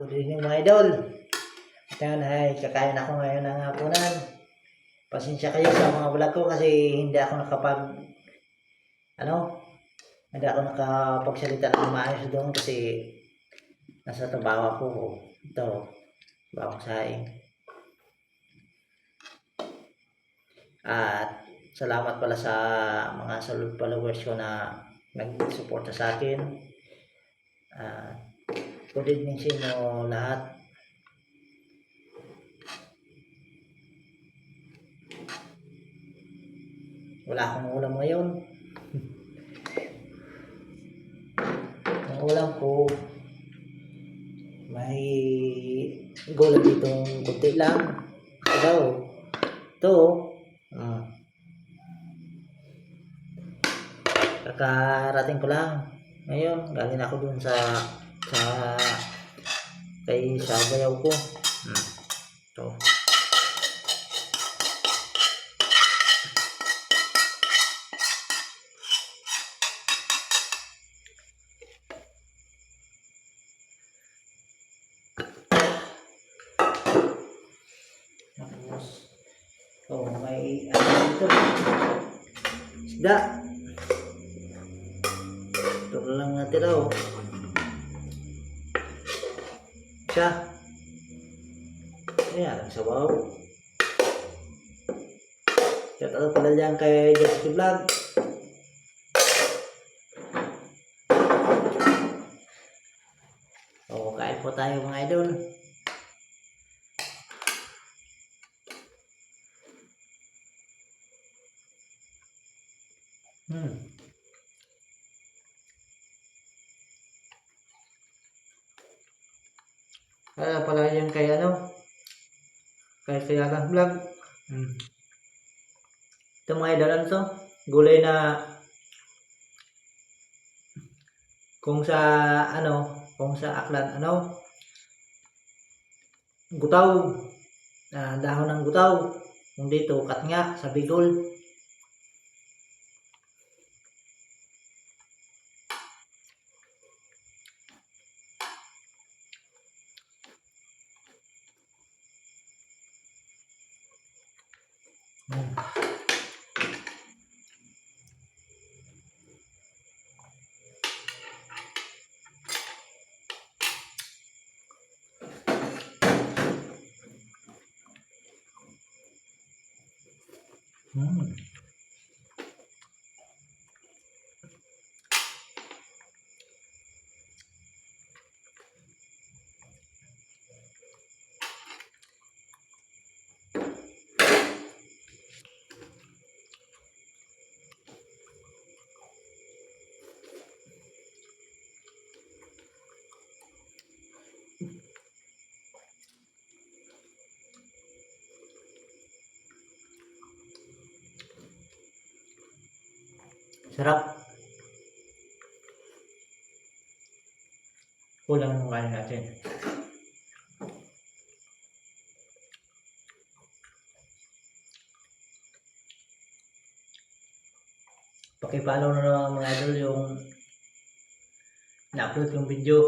Good evening mga idol. At yan ay kakain ako ngayon ng hapunan. Pasensya kayo sa mga vlog ko kasi hindi ako nakapag ano hindi ako nakapagsalita ng maayos doon kasi nasa trabaho ako. Ito, sa saing. At salamat pala sa mga solid followers ko na nag-suporta sa akin. At Good evening sa inyo lahat. Wala akong ulam ngayon. Ang ulam ko, may gulay ditong kunti lang. Ito. Ito. Hmm. Kakarating ko lang. Ngayon, galing ako dun sa sa kay sa bayaw ko. Hmm. Ito. Tapos, oh, may ano dito. Isda. Ito lang natira oh. Siya. Ayan, nagsabaw. Shout out pala dyan kay Jessica Vlog. O, kain po tayo mga idol. Hmm. Kaya pala yan kay ano? Kay Sayagang Vlog. Hmm. Ito mga idalan to. Gulay na kung sa ano, kung sa aklan ano, gutaw. Ah, dahon ng gutaw. Kung dito, katnga sa Bicol. Hmm. Sarap. Kulang ng kanin natin. Pakipollow na naman mga idol yung na-upload yung video.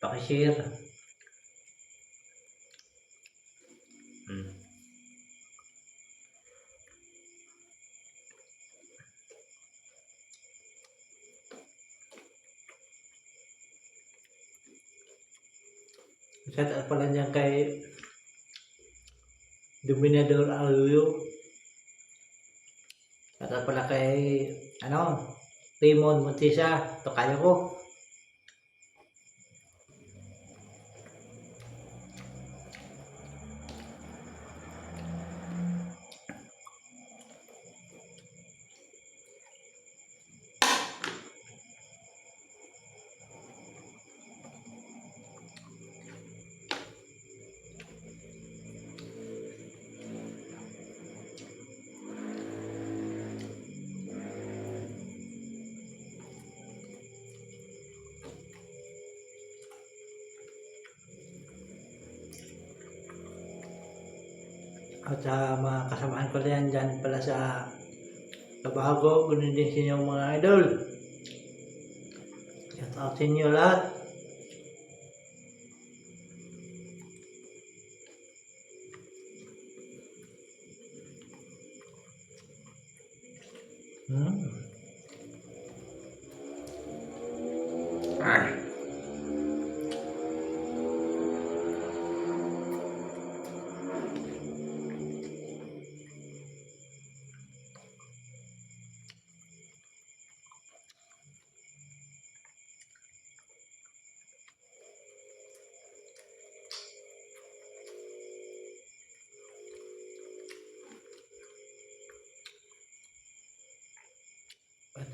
Pakishare. Hmm. Shout out pala niya kay Dominador Aluyo. Shout out pala kay ano, Raymond Montesa, tokayo ko. at sa mga kasamahan ko yan dyan pala sa Tabago, kunin din sa inyong mga idol. Shout out sa inyo lahat. Hmm.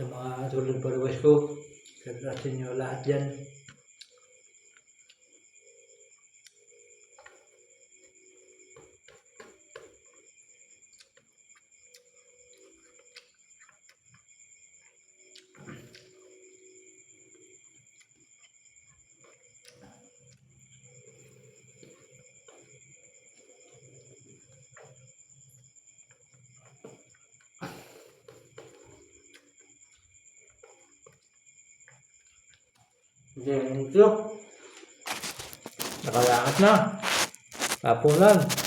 Ang mga tulad followers ko, sagrasin nyo lahat dyan. Thank you. Nakalakas na. Tapunan.